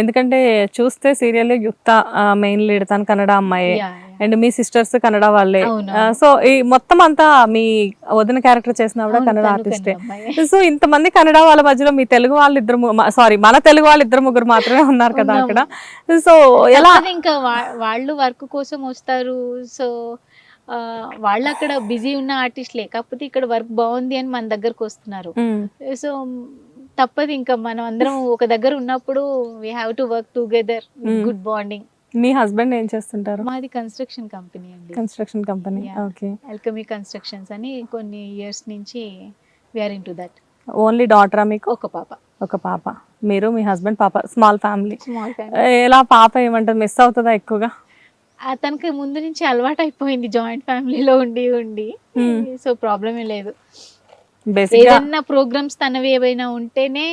ఎందుకంటే చూస్తే సీరియల్ యుక్త మెయిన్ లీడ్ తన కన్నడ అమ్మాయి. అండ్ మీ సిస్టర్స్ కన్నడ వాళ్ళే. సో ఈ మొత్తం అంతా మీ వదిన క్యారెక్టర్ చేసిన కూడా కన్నడ ఆర్టిస్టే. సో ఇంతమంది కన్నడ వాళ్ళ మధ్యలో మీ తెలుగు వాళ్ళు ఇద్దరు సారీ మన తెలుగు వాళ్ళు ఇద్దరు ముగ్గురు మాత్రమే ఉన్నారు కదా అక్కడ సో ఎలా ఇంకా వాళ్ళు వర్క్ కోసం వస్తారు సో వాళ్ళు అక్కడ బిజీ ఉన్న ఆర్టిస్ట్లే కాకపోతే ఇక్కడ వర్క్ బాగుంది అని మన దగ్గరకు వస్తున్నారు. సో తప్పదు ఇంకా మనం అందరం ఒక దగ్గర ఉన్నప్పుడు we have to work together. Good bonding me husband ఏం చేస్తుంటారు? మాది కన్స్ట్రక్షన్ కంపెనీ అండి. Construction company. Okay Alchemy constructions అని కొన్ని ఇయర్స్ నుంచి we're in to that only డాటరా మీకు? ఒక పాప. ఒక పాప. మీరు మీ హస్బెండ్ పాప. స్మాల్ ఫ్యామిలీ స్మాల్ ఎలా పాప ఏమంటుంది మిస్ అవుతుందా ఎక్కువగా? తనకి ముందు నుంచి అలవాటు అయిపోయింది జాయింట్ ఫ్యామిలీలో ఉండి ఉండి. Hmm. సో ప్రాబ్లమే లేదు. ఏదైనా ప్రోగ్రామ్స్ తనవి ఏవైనా ఉంటేనే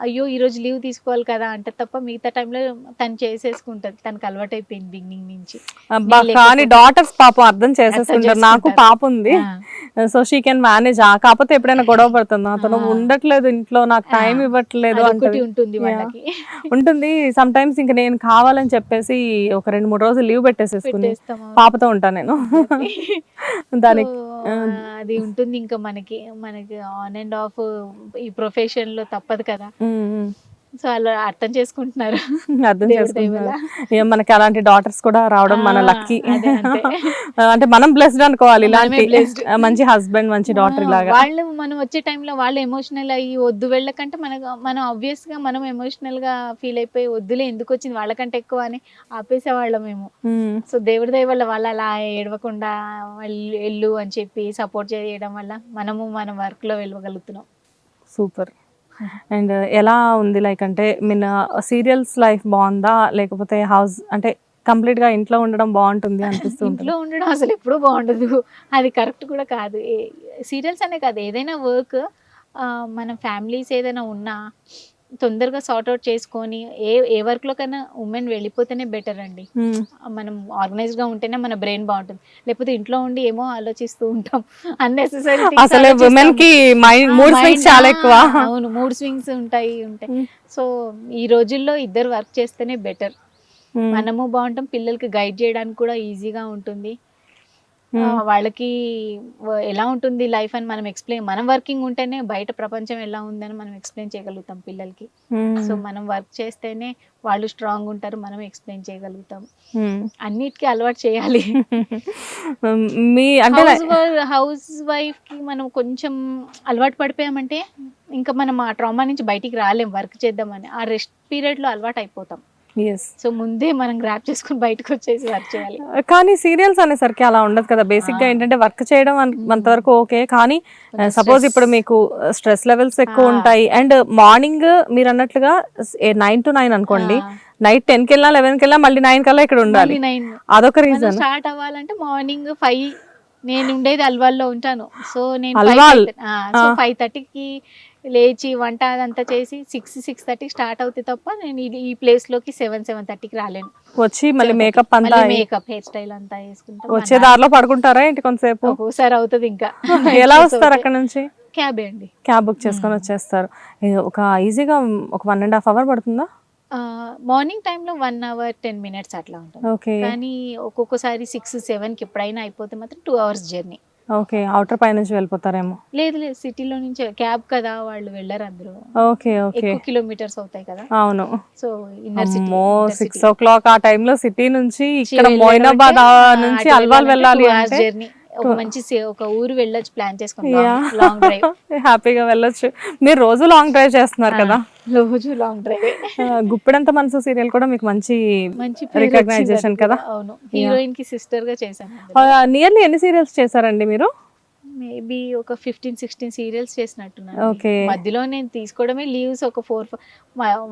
అయ్యో ఈ రోజు లీవ్ తీసుకోవాలి కదా అంటే తప్ప మిగతా టైంలో తను చేసేసుకుంటది. తనకు అలవాటు అయిపోయింది బిగినింగ్ నుంచి. కానీ డాటర్స్ పాపం అర్థం చేసేసుకుంటారు. నాకు. పాప ఉంది. సో షీ కెన్ మేనేజ్ ఆ కాకపోతే ఎప్పుడైనా గొడవ పడుతుంది. అతను. ఉండట్లేదు ఇంట్లో. నాకు టైం. ఇవ్వట్లేదు ఉంటుంది. వాళ్ళకి. ఉంటుంది. సమ్ టైమ్స్ ఇంక నేను కావాలని చెప్పేసి ఒక రెండు మూడు రోజులు లీవ్ పెట్టేసేసుకుని పెట్టేస్తాము పాపతో ఉంటా నేను. దానికి అది ఉంటుంది ఇంకా మనకి మనకి ఆన్ అండ్ ఆఫ్ ఈ ప్రొఫెషన్లో తప్పదు కదా. సో అలా అర్థం చేసుకుంటున్నారు. అర్థం చేసుకుంటున్నారు. మనకి అలాంటి డాటర్స్ కూడా రావడం మన లక్కీ. అంటే మనం బ్లెస్డ్ అనుకోవాలి. ఇలాంటి మంచి హస్బెండ్ మంచి డాటర్ లాగా. వాళ్ళు మనం వచ్చే టైంలో వాళ్ళు ఎమోషనల్ అయ్యి వద్దు వెళ్ళకంటే మనకు మనం ఆబ్వియస్గా మనం ఎమోషనల్గా ఫీల్ అయిపోయి వద్దులే ఎందుకు వచ్చింది? వాళ్ళకంటే ఎక్కువ అని ఆపేసేవాళ్ళం మేము. సో దేవుడి దయ వల్ల వాళ్ళు అలా ఏడవకుండా వెళ్ళు వెళ్ళు అని చెప్పి సపోర్ట్ చేయడం వల్ల మనము మన వర్క్లో వెళ్ళగలుగుతున్నాం సూపర్. అండ్ ఎలా ఉంది లైక్ అంటే మీన్ సీరియల్స్ లైఫ్ బాగుందా లేకపోతే హౌస్ అంటే కంప్లీట్గా ఇంట్లో ఉండడం బాగుంటుంది అనిపిస్తుంది ఇంట్లో ఉండడం అసలు ఎప్పుడూ బాగుండదు. అది కరెక్ట్ కూడా కాదు. సీరియల్స్ అనే కాదు ఏదైనా వర్క్ మన ఫ్యామిలీస్ ఏదైనా ఉన్నా తొందరగా సార్ట్ అవుట్ చేసుకొని ఏ ఏ వర్క్లో కన్నా ఉమెన్ వెళ్ళిపోతేనే బెటర్ అండి. ఉమ్, మనం ఆర్గనైజ్గా ఉంటేనే మన బ్రెయిన్ బాగుంటుంది. లేకపోతే ఇంట్లో ఉండి ఏమో ఆలోచిస్తూ ఉంటాం. అన్నెసెసరీ అసలు ఉమెన్కి మైండ్ స్వింగ్స్ చాలా ఎక్కువ. అవును మూడ్ స్వింగ్స్ ఉంటాయి ఉంటాయి. సో ఈ రోజుల్లో ఇద్దరు వర్క్ చేస్తేనే బెటర్ ఉమ్, మనము బాగుంటాం పిల్లలకి గైడ్ చేయడానికి కూడా ఈజీగా ఉంటుంది. వాళ్ళకి ఎలా ఉంటుంది లైఫ్ అని మనం ఎక్స్ప్లెయిన్ మనం వర్కింగ్ ఉంటేనే బయట ప్రపంచం ఎలా ఉందని మనం ఎక్స్ప్లెయిన్ చేయగలుగుతాం పిల్లలకి. సో మనం వర్క్ చేస్తేనే వాళ్ళు స్ట్రాంగ్ ఉంటారు మనం ఎక్స్ప్లెయిన్ చేయగలుగుతాం. అన్నిటికీ అలవాటు చేయాలి. మీ అంటే హౌస్ వైఫ్కి మనం కొంచెం అలవాటు పడిపోయామంటే ఇంకా మనం ఆ ట్రామా నుంచి బయటికి రాలేం వర్క్ చేద్దామని. ఆ రెస్ట్ పీరియడ్లో అలవాటు అయిపోతాం. సో ముందే మనం గ్రాప్ చేసుకుని బయటకు వచ్చేసి వర్క్ చేయాలి కానీ సీరియల్స్ అనేసరికి అలా ఉండదు కదా బేసిక్గా. ఏంటంటే వర్క్ చేయడం మ్మ్. అంతవరకు ఓకే కానీ సపోజ్ stress. ఇప్పుడు మీకు స్ట్రెస్ లెవెల్స్ ఎక్కువ. ఉంటాయి అండ్ మార్నింగ్ మీరు అన్నట్లుగా నైన్ టు నైన్ అనుకోండి నైట్ టెన్కి వెళ్ళినా లెవెన్కి వెళ్ళినా మళ్ళీ నైన్ కల్లా ఇక్కడ ఉండాలి. అదొక రీజన్ స్టార్ట్ అవ్వాలంటే మార్నింగ్ ఫైవ్ నేను ఉండేది అల్వాల్లో ఉంటాను సో నేను. ఫైవ్ థర్టీకి లేచి వంట అదంతా చేసి సిక్స్ సిక్స్ థర్టీకి స్టార్ట్ అవుతే తప్ప నేను ఇది- ఈ ప్లేస్లోకి సెవెన్ సెవెన్ థర్టీకి రాలేను. వచ్చి మళ్ళీ మేకప్ అంతా మేకప్ హెయిర్ స్టైల్ అంతా వేసుకుంటాం. వచ్చే దారిలో పడుకుంటారా ఏంటి కొంతసేపు? ఒక్కోసారి అవుతుంది ఇంకా. ఎలా వస్తారు అక్కడ నుంచి? క్యాబే అండి. క్యాబ్ బుక్ చేసుకొని మ్మ్. వచ్చేస్తారు. ఒక ఈజీగా ఒక వన్ అండ్ హాఫ్ అవర్ పడుతుందా? మార్నింగ్ టైంలో వన్ అవర్ టెన్ మినిట్స్ అట్లా ఉంటుంది. కానీ ఒక్కొక్కసారి సిక్స్ సెవెన్కి ఎప్పుడైనా అయిపోతే మాత్రం two hours journey okay outer పై నుంచి వెళ్ళిపోతారేమో. లేదు లేదు సిటీలో నుంచి క్యాబ్ కదా వాళ్ళు వెళ్ళరు అందరూ ఓకే ఓకే. ఎక్కువ కిలోమీటర్స్ అవుతాయి కదా. అవును. సో ఇన్నర్ సిటీ అమ్మో సిక్స్ ఓ క్లాక్ ఆ టైంలో సిటీ నుంచి ఇక్కడ వెళ్ళాలంటే, మోయినాబాద్ ఆ నుంచి అల్వాల్ వెళ్ళాలి two hours అంటే journey. ఒక మంచి ఒక ఊరు వెళ్ళొచ్చు ప్లాన్ చేసుకుని Yeah. లాంగ్ డ్రైవ్ హ్యాపీగా వెళ్ళొచ్చు. మీరు రోజు లాంగ్ డ్రైవ్ చేస్తున్నారు కదా? రోజు లాంగ్ డ్రైవ్ గుప్పెడంత మనసు సీరియల్ కూడా మీకు మంచి మంచి Recognition కదా? అవును. హీరోయిన్కి సిస్టర్గా చేశాను. నియర్లీ ఎన్ని సీరియల్స్ చేశారండి మీరు? మేబీ ఒక ఫిఫ్టీన్ సిక్స్టీన్ సీరియల్స్ చేసినట్టున్నాను. Okay. మధ్యలో నేను తీసుకోవడమే లీవ్స్ ఒక ఫోర్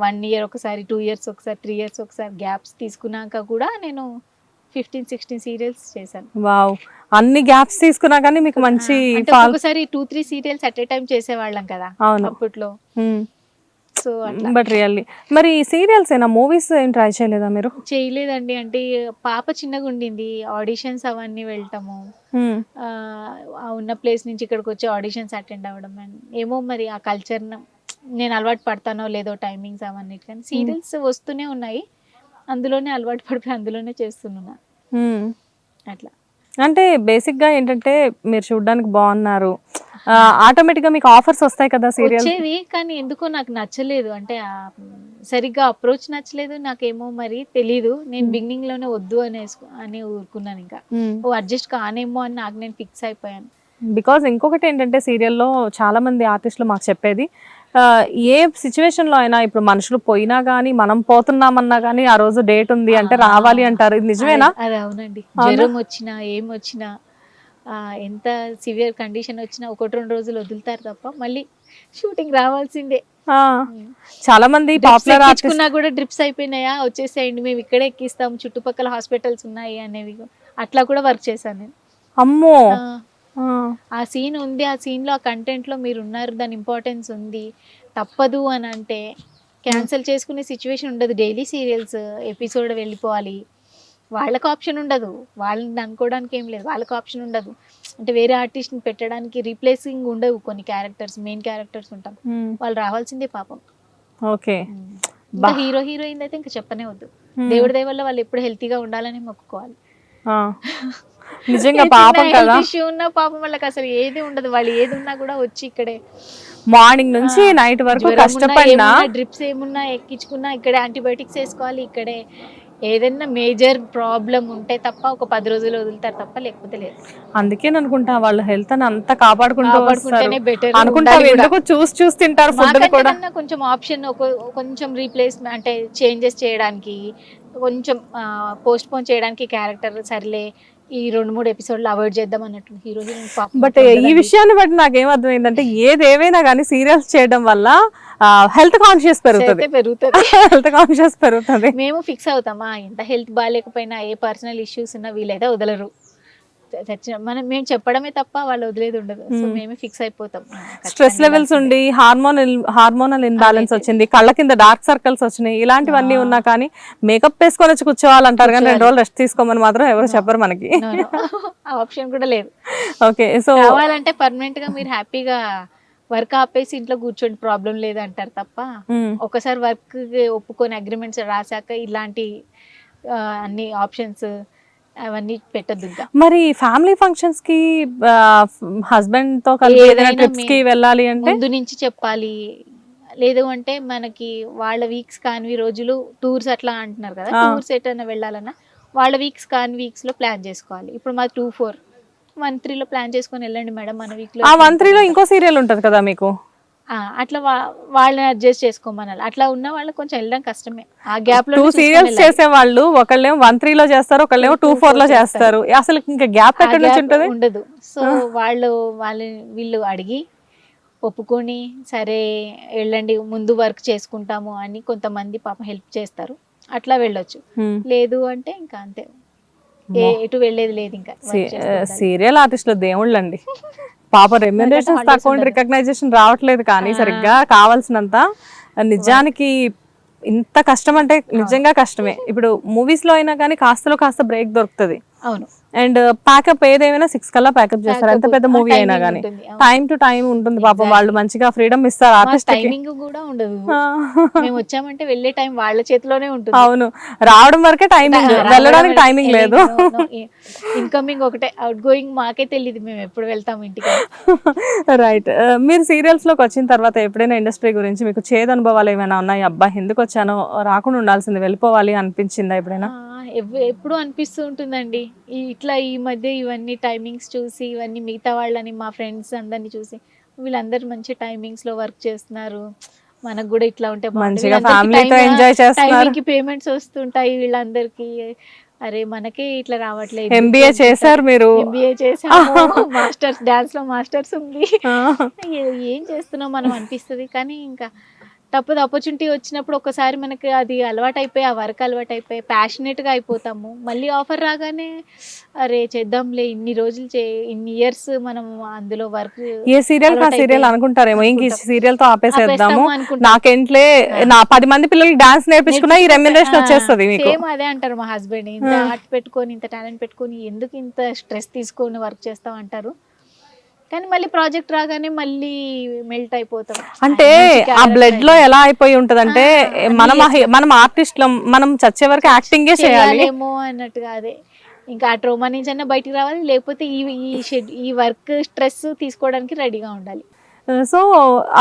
వన్ ఇయర్ ఒకసారి టూ ఇయర్స్ ఒకసారి త్రీ ఇయర్స్ ఒకసారి గ్యాప్స్ తీసుకున్నాక కూడా నేను ఫిఫ్టీన్ సిక్స్టీన్ సీరియల్స్ చేశాను. వావ్. అన్ని గ్యాప్స్ తీసుకున్నా కానీ మీకు మంచి ఒకసారి two three serials at a time చేసేవాళ్ళం కదా అవును. అప్పట్లో. So but really. మరి సీరియల్స్ ఏనా? మూవీస్ ఏం ట్రై చేయలేదా మీరు? చేయలేదండి. అంటే పాప చిన్నగా ఉండింది. ఆడిషన్స్ అవన్నీ వెళ్ళటము. ఆ ఉన్న ప్లేస్ నుంచి ఇక్కడికి వచ్చి ఆడిషన్స్ అటెండ్ అవ్వడం ఏమో మరి ఆ కల్చర్ నేను అలవాటు పడతానో లేదో టైమింగ్స్ అవన్నీ కానీ సీరియల్స్ వస్తూనే ఉన్నాయి. అందులోనే అలవాటు పడిపోయి అందులోనే చేస్తున్నా. అట్లా. అంటే బేసిక్గా ఏంటంటే మీరు చూడడానికి బాగున్నారు ఆటోమేటిక్గా మీకు ఆఫర్స్ వస్తాయి కదా సీరియల్? కానీ ఎందుకో నాకు నచ్చలేదు. అంటే ఆ, సరిగ్గా అప్రోచ్ నచ్చలేదు. నాకేమో మరి తెలీదు. నేను బిగినింగ్లోనే వద్దు అనేసుకో అని ఊరుకున్నాను ఇంకా. ఓ అడ్జస్ట్ కానేమో అని నాకు నేను ఫిక్స్ అయిపోయాను. బికాజ్ ఇంకొకటి ఏంటంటే సీరియల్లో చాలా మంది ఆర్టిస్టులు మాకు చెప్పేది ఏ సిచ్యువేషన్లో అయినా ఇప్పుడు మనుషులు పోయినా గానీ మనం పోతున్నామన్నా గానీ ఆ రోజు డేట్ ఉంది అంటే రావాలి అంటారు. ఇది నిజమేనా? అది- అవునండి. అవునా? జ్వరం వచ్చినా ఏం వచ్చినా ఎంత సివియర్ కండిషన్ వచ్చినా ఒకటి రెండు రోజులు వదులుతారు తప్ప మళ్ళీ షూటింగ్ రావాల్సిందే. చాలా మంది పాపులర్ ఆర్టిస్ట్ కూడా డ్రిప్స్ అయిపోయినాయా? వచ్చేసేయండి మేము ఇక్కడే ఎక్కిస్తాం. చుట్టుపక్కల హాస్పిటల్స్ ఉన్నాయి అనేవి. అట్లా కూడా వర్క్ చేశాను నేను. అమ్మో! ఆ, సీన్ ఉంది ఆ సీన్లో ఆ కంటెంట్లో మీరు ఉన్నారు దాని ఇంపార్టెన్స్ ఉంది. తప్పదు అని అంటే క్యాన్సిల్ చేసుకునే సిచ్యువేషన్ ఉండదు. డైలీ సీరియల్స్ ఎపిసోడ్ వెళ్ళిపోవాలి. వాళ్ళకి ఆప్షన్ ఉండదు. వాళ్ళని అనుకోవడానికి ఏం లేదు. వాళ్ళకి ఆప్షన్ ఉండదు. అంటే వేరే ఆర్టిస్ట్ని పెట్టడానికి రీప్లేసింగ్ ఉండవు కొన్ని క్యారెక్టర్స్ మెయిన్ క్యారెక్టర్స్ ఉంటాం. వాళ్ళు రావాల్సిందే పాపం. ఓకే. హీరో హీరోయిన్ అయితే ఇంకా చెప్పనే వద్దు. దేవుడి దయ వల్ల వాళ్ళు ఎప్పుడు హెల్తీగా ఉండాలని మొక్కుకోవాలి. నిజంగా పాపం కదా. ఇష్యూ ఉన్నా పాపం వాళ్ళకి అసలు ఏది ఉండదు. వాళ్ళు ఏది ఉన్నా కూడా వచ్చి ఇక్కడే. మార్నింగ్ నుంచి నైట్ వరకు కష్టపడినా డ్రిప్స్ ఏమున్నా ఎక్కించుకున్నా ఇక్కడే యాంటీబయాటిక్స్ వేసుకోవాలి ఇక్కడే. ఏదైనా మేజర్ ప్రాబ్లం ఉంటే తప్ప ఒక పది రోజులు వదులుతారు తప్ప లేకపోతే లేదు. అందుకే అనుకుంటా వాళ్ళ హెల్త్ అని అంతా కాపాడుకుంటూ బెటర్ అనుకుంటా ఎందుకు చూసి చూసి తింటారు ఫుడ్ కూడా. కొంచెం ఆప్షన్ ఒక కొంచెం రీప్లేస్ అంటే చేంజెస్ చేయడానికి కొంచెం పోస్ట్ పోన్ చేయడానికి క్యారెక్టర్ సర్లే ఈ రెండు మూడు ఎపిసోడ్లు అవాయిడ్ చేద్దాం అన్నట్టు హీరో హీరోయిన్ బట్ ఈ విషయాన్ని బట్టి నాకు ఏమర్థమైందంటే ఏది ఏవైనా కానీ సీరియల్స్ చేయడం వల్ల హెల్త్ కాన్షియస్ పెరుగుతుంది. పెరుగుతుంది. హెల్త్ కాన్షియస్ పెరుగుతుంది. మేము ఫిక్స్ అవుతామా? ఎంత హెల్త్ బాగాలేకపోయినా ఏ పర్సనల్ ఇష్యూస్ ఉన్నా వీలైతే వదలరు. చచ్చిన మనం మేము చెప్పడమే తప్ప వాళ్ళు వదిలేది ఉండదు సో Hmm. మేమే ఫిక్స్ అయిపోతాం స్ట్రెస్ లెవెల్స్ ఉండి హార్మోన్ హార్మోనల్ ఇన్బ్యాలెన్స్ అదే. వచ్చింది కళ్ళ కింద డార్క్ సర్కిల్స్ వచ్చినాయి ఇలాంటివన్నీ. ఉన్నా కానీ మేకప్ వేసుకొని వచ్చి కూర్చోవాలంటారు కానీ రెండు. రోజులు రెస్ట్ తీసుకోమని మాత్రం ఎవరు చెప్పరు మనకి ఆప్షన్ కూడా లేదు ఓకే సో కావాలంటే పర్మనెంట్గా మీరు హ్యాపీగా వర్క్ ఆపేసి ఇంట్లో కూర్చోండి ప్రాబ్లం లేదు అంటారు తప్ప ఒకసారి వర్క్ ఒప్పుకొని అగ్రిమెంట్స్ రాశాక ఇలాంటి అన్ని ఆప్షన్స్ అవన్నీ పెట్టద్దు మరి ఫ్యామిలీ ఫంక్షన్స్కి హస్బెండ్తో కలిపి ఏదైనా ట్రిప్స్కి మీ- వెళ్ళాలి అంటే? ముందు నుంచి చెప్పాలి. లేదు అంటే మనకి వాళ్ళ వీక్స్ కానివి రోజులు టూర్స్ అట్లా అంటున్నారు కదా. టూర్స్ ఎటైనా వెళ్ళాలన్నా వాళ్ళ వీక్స్ కాని వీక్స్లో ప్లాన్ చేసుకోవాలి. ఇప్పుడు మాది టూ ఫోర్ వన్ త్రీలో ప్లాన్ చేసుకొని వెళ్ళండి మేడం మన వీక్లో. ఆ వన్ త్రీలో ఇంకో సీరియల్ ఉంటది కదా మీకు? అట్లా వాళ్ళని అడ్జస్ట్ చేసుకోమనాలి. అట్లా ఉన్న వాళ్ళకి కొంచెం వెళ్ళడం కష్టమే. ఆ గ్యాప్లో టూ సీరియల్స్ చేసే వాళ్ళు ఒకళ్ళేమో వన్ త్రీ లో చేస్తారు ఒకళ్ళేమో టూ ఫోర్లో చేస్తారు. అసలు ఇంకా గ్యాప్ ఎక్కడి నుంచి ఉంటది? ఉండదు. సో వాళ్ళు వాళ్ళ వీళ్ళు అడిగి ఒప్పుకొని సరే వెళ్ళండి ముందు వర్క్ చేసుకుంటాము అని కొంతమంది పాపం హెల్ప్ చేస్తారు. అట్లా వెళ్ళొచ్చు. Hmm. లేదు అంటే ఇంకా అంతే. ఎటు వెళ్ళేది లేదు ఇంకా. సీరియల్ ఆర్టిస్టులు దేవుళ్ళు అండి పాప రెమ్యూనరేషన్ తక్కువ. రికగ్నైజేషన్ రావట్లేదు కానీ. సరిగ్గా కావాల్సినంత నిజానికి ఇంత కష్టం అంటే నిజంగా కష్టమే ఇప్పుడు మూవీస్లో అయినా కానీ కాస్తలో కాస్త బ్రేక్ దొరుకుతుంది అవును. అండ్ ప్యాకప్ ఏదేమైనా సిక్స్ కల్లా ప్యాకప్ చేస్తారు. ఎంత పెద్ద మూవీ అయినా కానీ. టైం టు టైం ఉంటుంది పాపం. వాళ్ళు మంచిగా ఫ్రీడమ్ ఇస్తారు ఆర్టిస్ట్ టైమింగ్ కూడా ఉండదు. మేము వచ్చామంటే వెళ్ళే టైం వాళ్ళ చేతిలోనే ఉంటుంది. అవును. రావడం వరకే టైమింగ్ వెళ్ళడానికి టైమింగ్ లేదు. ఇన్కమింగ్ ఒకటే. అవుట్ గోయింగ్ మాకే తెలియదు మేము ఎప్పుడు వెళ్తాం ఇంటికి. రైట్ మీరు సీరియల్స్లోకి వచ్చిన తర్వాత ఎప్పుడైనా ఇండస్ట్రీ గురించి మీకు చేదు అనుభవాలు ఏమైనా ఉన్నాయి? అబ్బా ఎందుకు వచ్చానో రాకుండా ఉండాల్సింది వెళ్ళిపోవాలి అనిపించిందా ఎప్పుడైనా? ఎప్పుడు అనిపిస్తూ ఉంటుందండి. ఈ ఇట్లా ఈ మధ్య ఇవన్నీ టైమింగ్స్ చూసి ఇవన్నీ మిగతా వాళ్ళని మా ఫ్రెండ్స్ అందరిని చూసి వీళ్ళందరూ మంచి టైమింగ్స్లో వర్క్ చేస్తున్నారు. మనకు కూడా ఇట్లా ఉంటే మంచిగా ఫ్యామిలీతో ఎంజాయ్ చేస్తున్నారు. కి పేమెంట్స్ వస్తుంటాయి వీళ్ళందరికీ. అరే మనకే ఇట్లా రావట్లేదు. ఎంబీఏ చేశారు మీరు. ఎంబీఏ చేసాము మాస్టర్స్ డాన్స్లో మాస్టర్స్ ఉంది. ఏం చేస్తున్నాం మనం అనిపిస్తుంది. కానీ ఇంకా తప్పదు. ఆపర్చునిటీ వచ్చినప్పుడు ఒకసారి మనకి అది అలవాటు అయిపోయి ఆ వర్క్ అలవాటు అయిపోయి passionate గా అయిపోతాము. మళ్ళీ ఆఫర్ రాగానే అరే చేద్దాంలే ఇన్ని రోజులు చే ఇన్ని ఇయర్స్ మనం అందులో వర్క్ ఏ సీరియల్ అలవాటు సీరియల్ అనుకుంటారేమో? ఇంక అనుకుంటాం. సీరియల్తో ఆపేసేద్దాము. నాకేంట్లే నా పది మంది పిల్లలకి డాన్స్ నేర్పించుకున్నా ఈ రెమ్యునరేషన్ వచ్చేస్తుంది సేమ్ అదే అంటారు మా హస్బెండ్ ఇంత ఆ. ఆర్ట్ పెట్టుకొని ఇంత టాలెంట్ పెట్టుకొని ఎందుకు ఇంత స్ట్రెస్ తీసుకొని వర్క్ చేస్తావు అంటారు. కానీ మళ్ళీ ప్రాజెక్ట్ రాగానే మళ్ళీ మెల్ట్ అయిపోతాం. అంటే ఆ బ్లడ్లో. ఎలా అయిపోయి ఉంటదంటే మనం మనం ఆర్టిస్ట్ మనం చచ్చే వరకు యాక్టింగే చేయాలి. చేయాలేమో అన్నట్టుగా అదే ఇంకా ఆ ట్రోమా నుంచి అన్న బయటికి రావాలి లేకపోతే ఈ ఈ షెడ్ ఈ వర్క్ స్ట్రెస్ తీసుకోవడానికి రెడీగా ఉండాలి. సో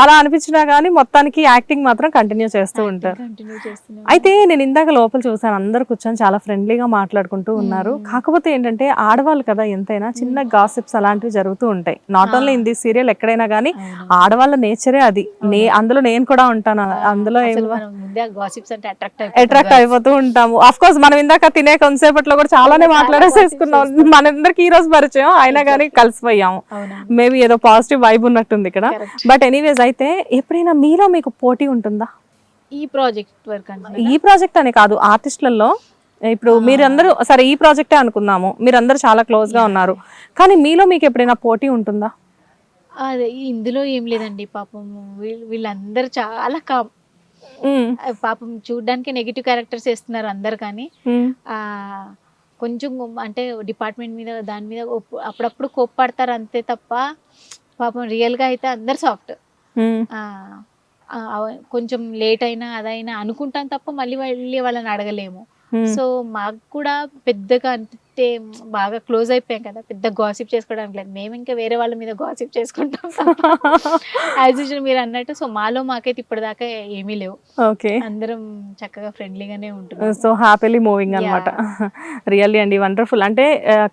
అలా అనిపించినా గానీ మొత్తానికి యాక్టింగ్ మాత్రం కంటిన్యూ చేస్తూ ఉంటారు. అయితే నేను ఇందాక లోపల చూసాను అందరు కూర్చొని చాలా ఫ్రెండ్లీగా మాట్లాడుకుంటూ ఉన్నారు. కాకపోతే ఏంటంటే ఆడవాళ్ళు కదా ఎంతైనా చిన్న గాసిప్స్ అలాంటివి జరుగుతూ ఉంటాయి. Not only in the serial ఎక్కడైనా కానీ. ఆడవాళ్ళ నేచరే అది. నే అందులో నేను కూడా ఉంటాను. అందులో అట్రాక్ట్ అయిపోతూ ఉంటాము. అఫ్ కోర్స్ మనం ఇందాక తినే కొంతసేపట్లో కూడా చాలానే చాలా మాట్లాడేసేసుకున్నాం. మనందరికి ఈ రోజు పరిచయం అయినా కానీ కలిసిపోయాము మేబీ ఏదో పాజిటివ్ వైబ్ ఉన్నట్టుంది ఇక్కడ. బట్ ఎనీవేస్ అయితే ఎప్పుడైనా మీలో మీకు పోటీ ఉంటుందా? ఈ ప్రాజెక్ట్ వర్క్ అంటే ఈ ప్రాజెక్ట్ అని కాదు ఆర్టిస్టులలో ఇప్పుడు మీరందరూ సరే ఈ ప్రాజెక్టే అనుకుందాము. మీరందరూ చాలా క్లోజ్గా ఉన్నారు. కానీ మీలో మీకు ఎప్పుడైనా పోటీ ఉంటుందా? అదే ఇందులో ఏం లేదండి. పాపం వీళ్ళు వీళ్ళందరూ చాలా కామ్ పాపం చూడడానికి నెగిటివ్ క్యారెక్టర్స్ వేస్తున్నారు అందరు కానీ కొంచెం అంటే డిపార్ట్మెంట్ మీద దాని మీద అప్పుడప్పుడు కోప్పడతారు అంతే తప్ప పాపం రియల్గా అయితే అందరు సాఫ్ట్. కొంచెం లేట్ అయినా అదైనా అనుకుంటాం తప్ప మళ్ళీ వెళ్ళి వాళ్ళని అడగలేము. సో మాకు కూడా పెద్దగా అంటే బాగా క్లోజ్ అయిపోయాం కదా పెద్ద గాసిప్ చేసుకోవడానికి లేదు. మేము ఇంకా వేరే వాళ్ళ మీద గాసిప్ చేసుకుంటాం యాజ్ యూజువల్ మీరు అన్నట్టు సో మాలో మాకైతే ఇప్పటిదాకా ఏమీ లేవు. ఓకే. అందరం చక్కగా ఫ్రెండ్లీగానే ఉంటున్నాం. సో హ్యాపీలీ మూవింగ్ అనమాట రియల్లీ అండి వండర్ఫుల్ అంటే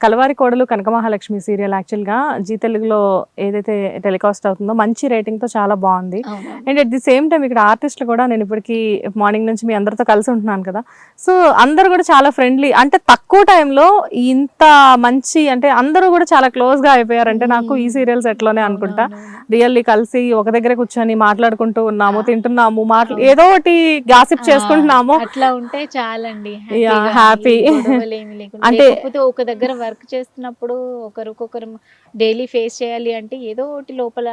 కలవారి కోడలు కనక మహాలక్ష్మి సీరియల్ యాక్చువల్గా జీ తెలుగులో ఏదైతే టెలికాస్ట్ అవుతుందో మంచి rating తో చాలా బాగుంది. And at the same time ఇక్కడ ఆర్టిస్టులు కూడా నేను ఇప్పటికి మార్నింగ్ నుంచి మీ అందరితో కలిసి ఉంటున్నాను కదా. సో అందరూ కూడా చాలా ఫ్రెండ్లీ అంటే తక్కువ టైంలో ఇంత మంచి అంటే అందరూ కూడా చాలా క్లోజ్గా అయిపోయారంటే నాకు ఈ సీరియల్స్ ఎట్లోనే అనుకుంటా. రియల్లీ కలిసి ఒక దగ్గర కూర్చొని మాట్లాడుకుంటూ ఉన్నాము తింటున్నాము మాట్లా ఏదో ఒకటి గాసిప్ చేసుకుంటున్నాము. అట్లా ఉంటే చాలండి. లేకుండా. అంటే- ఒక దగ్గర వర్క్ చేస్తున్నప్పుడు ఒకరికొకరు డైలీ ఫేస్ చేయాలి అంటే ఏదో ఒకటి లోపల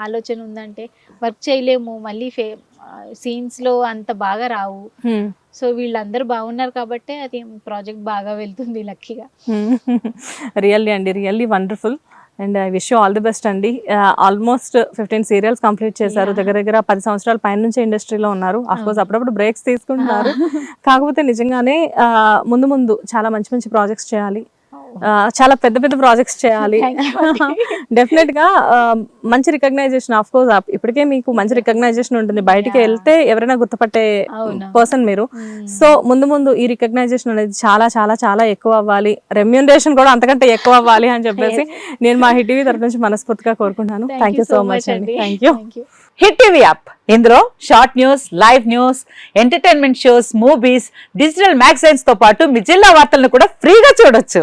ఆలోచన ఉందంటే వర్క్ చేయలేము మళ్ళీ ఫే సీన్స్లో అంత బాగా రావు. సో వీళ్ళందరూ బాగున్నారు కాబట్టి అది ప్రాజెక్ట్ బాగా వెళ్తుంది లక్కీగా. రియల్లీ అండి really wonderful. And I wish all the best అండి. ఆల్మోస్ట్ ఫిఫ్టీన్ సీరియల్స్ కంప్లీట్ చేశారు. దగ్గర దగ్గర పది సంవత్సరాల పైన నుంచి ఇండస్ట్రీలో ఉన్నారు. అఫ్ కోర్స్ అప్పుడప్పుడు బ్రేక్స్ తీసుకుంటున్నారు. కాకపోతే నిజంగానే ముందు ముందు చాలా మంచి మంచి ప్రాజెక్ట్స్ చేయాలి. చాలా పెద్ద పెద్ద ప్రాజెక్ట్స్ చేయాలి. డెఫినెట్ గా మంచి రికగ్నైజేషన్ ఆఫ్ కోర్స్ ఇప్పటికే మీకు మంచి రికగ్నైజేషన్ ఉంటుంది బయటికి. వెళ్తే ఎవరైనా గుర్తుపట్టే. పర్సన్ మీరు. సో ముందు ముందు ఈ రికగ్నైజేషన్ అనేది చాలా చాలా చాలా ఎక్కువ అవ్వాలి రెమ్యూనరేషన్ కూడా అంతకంటే ఎక్కువ అవ్వాలి అని చెప్పేసి నేను మా హిట్ టీవీ తరపు నుంచి మనస్ఫూర్తిగా కోరుకుంటున్నాను Thank thank you so much అండి. Thank you. Hit TV app ఇందులో short news live news entertainment shows movies digital మ్యాగజైన్స్తో పాటు మీ జిల్లా వార్తలను కూడా ఫ్రీగా చూడొచ్చు